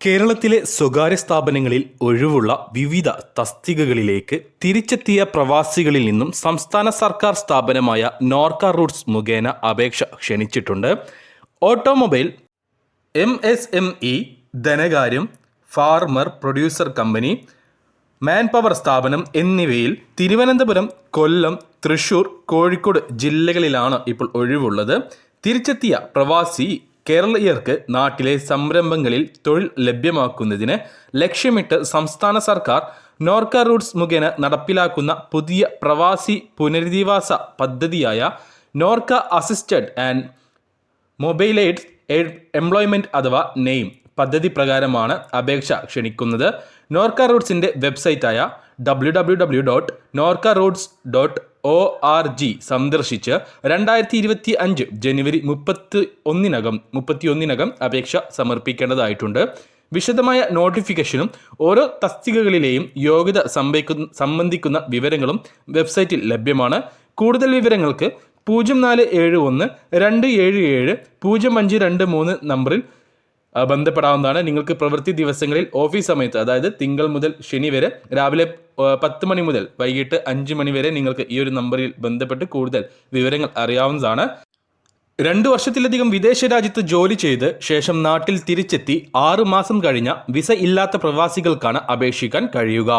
കേരളത്തിലെ സ്വകാര്യ സ്ഥാപനങ്ങളിൽ ഒഴിവുള്ള വിവിധ തസ്തികകളിലേക്ക് തിരിച്ചെത്തിയ പ്രവാസികളിൽ നിന്നും സംസ്ഥാന സർക്കാർ സ്ഥാപനമായ നോർക്ക റൂട്ട്സ് മുഖേന അപേക്ഷ ക്ഷണിച്ചിട്ടുണ്ട്. Automobile M S M E ധനകാര്യം farmer producer company man power സ്ഥാപനം എന്നിവയിൽ തിരുവനന്തപുരം കൊല്ലം തൃശൂർ കോഴിക്കോട് ജില്ലകളിലാണ് ഇപ്പോൾ ഒഴിവുള്ളത്. തിരിച്ചെത്തിയ പ്രവാസി കേരളീയർക്ക് നാട്ടിലെ സംരംഭങ്ങളിൽ തൊഴിൽ ലഭ്യമാക്കുന്നതിന് ലക്ഷ്യമിട്ട് സംസ്ഥാന സർക്കാർ നോർക്ക റൂട്ട്സ് മുഖേന നടപ്പിലാക്കുന്ന പുതിയ പ്രവാസി പുനരധിവാസ പദ്ധതിയായ Norka assisted and mobilised employment അഥവാ നെയിം പദ്ധതി പ്രകാരമാണ് അപേക്ഷ ക്ഷണിക്കുന്നത്. നോർക്ക റൂട്ട്സിന്റെ വെബ്സൈറ്റായ W W W dot Norka Roots dot O R G സന്ദർശിച്ച് രണ്ടായിരത്തി ഇരുപത്തി അഞ്ച് ജനുവരി മുപ്പത്തി ഒന്നിനകം മുപ്പത്തി ഒന്നിനകം അപേക്ഷ സമർപ്പിക്കേണ്ടതായിട്ടുണ്ട്. വിശദമായ നോട്ടിഫിക്കേഷനും ഓരോ തസ്തികകളിലെയും യോഗ്യത സംഭവിക്കുന്ന സംബന്ധിക്കുന്ന വിവരങ്ങളും വെബ്സൈറ്റിൽ ലഭ്യമാണ്. കൂടുതൽ വിവരങ്ങൾക്ക് പൂജ്യം നാല് ഏഴ് ഒന്ന് രണ്ട് ഏഴ് ഏഴ് പൂജ്യം അഞ്ച് രണ്ട് മൂന്ന് നമ്പറിൽ ബന്ധപ്പെടാവുന്നതാണ്. നിങ്ങൾക്ക് പ്രവൃത്തി ദിവസങ്ങളിൽ ഓഫീസ് സമയത്ത് അതായത് തിങ്കൾ മുതൽ ശനി വരെ രാവിലെ പത്ത് മണി മുതൽ വൈകിട്ട് അഞ്ച് മണി വരെ നിങ്ങൾക്ക് ഈ ഒരു നമ്പറിൽ ബന്ധപ്പെട്ട് കൂടുതൽ വിവരങ്ങൾ അറിയാവുന്നതാണ്. രണ്ട് വർഷത്തിലധികം വിദേശ രാജ്യത്ത് ജോലി ചെയ്ത് ശേഷം നാട്ടിൽ തിരിച്ചെത്തി ആറു മാസം കഴിഞ്ഞ വിസ ഇല്ലാത്ത പ്രവാസികൾക്കാണ് അപേക്ഷിക്കാൻ കഴിയുക.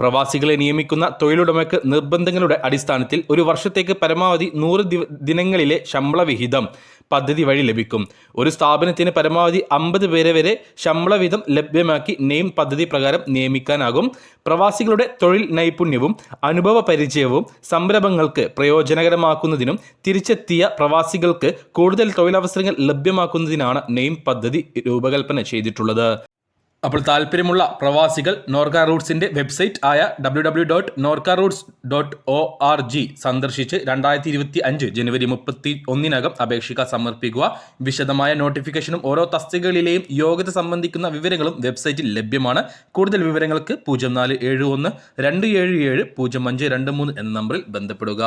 പ്രവാസികളെ നിയമിക്കുന്ന തൊഴിലുടമയ്ക്ക് നിർബന്ധങ്ങളുടെ അടിസ്ഥാനത്തിൽ ഒരു വർഷത്തേക്ക് പരമാവധി നൂറ് ദിനങ്ങളിലെ ശമ്പള വിഹിതം പദ്ധതി വഴി ലഭിക്കും. ഒരു സ്ഥാപനത്തിന് പരമാവധി അമ്പത് പേരെ വരെ ശമ്പള വീതം ലഭ്യമാക്കി നെയിം പദ്ധതി പ്രകാരം നിയമിക്കാനാകും. പ്രവാസികളുടെ തൊഴിൽ നൈപുണ്യവും അനുഭവ പരിചയവും സംരംഭങ്ങൾക്ക് പ്രയോജനകരമാക്കുന്നതിനും തിരിച്ചെത്തിയ പ്രവാസികൾക്ക് കൂടുതൽ തൊഴിലവസരങ്ങൾ ലഭ്യമാക്കുന്നതിനാണ് നെയിം പദ്ധതി രൂപകൽപ്പന ചെയ്തിട്ടുള്ളത്. അപ്പോൾ താല്പര്യമുള്ള പ്രവാസികൾ നോർക്ക റൂട്ട്സിന്റെ വെബ്സൈറ്റ് ആയ W W dot Norka Roots dot O R G സന്ദർശിച്ച് രണ്ടായിരത്തി ഇരുപത്തി അഞ്ച് ജനുവരി മുപ്പത്തി ഒന്നിനകം അപേക്ഷിക സമർപ്പിക്കുക. വിശദമായ നോട്ടിഫിക്കേഷനും ഓരോ തസ്തികകളിലെയും യോഗ്യത സംബന്ധിക്കുന്ന വിവരങ്ങളും വെബ്സൈറ്റിൽ ലഭ്യമാണ്. കൂടുതൽ വിവരങ്ങൾക്ക് പൂജ്യം നാല് ഏഴ് ഒന്ന് രണ്ട് ഏഴ് ഏഴ് പൂജ്യം അഞ്ച് രണ്ട് മൂന്ന് എന്ന നമ്പറിൽ ബന്ധപ്പെടുക.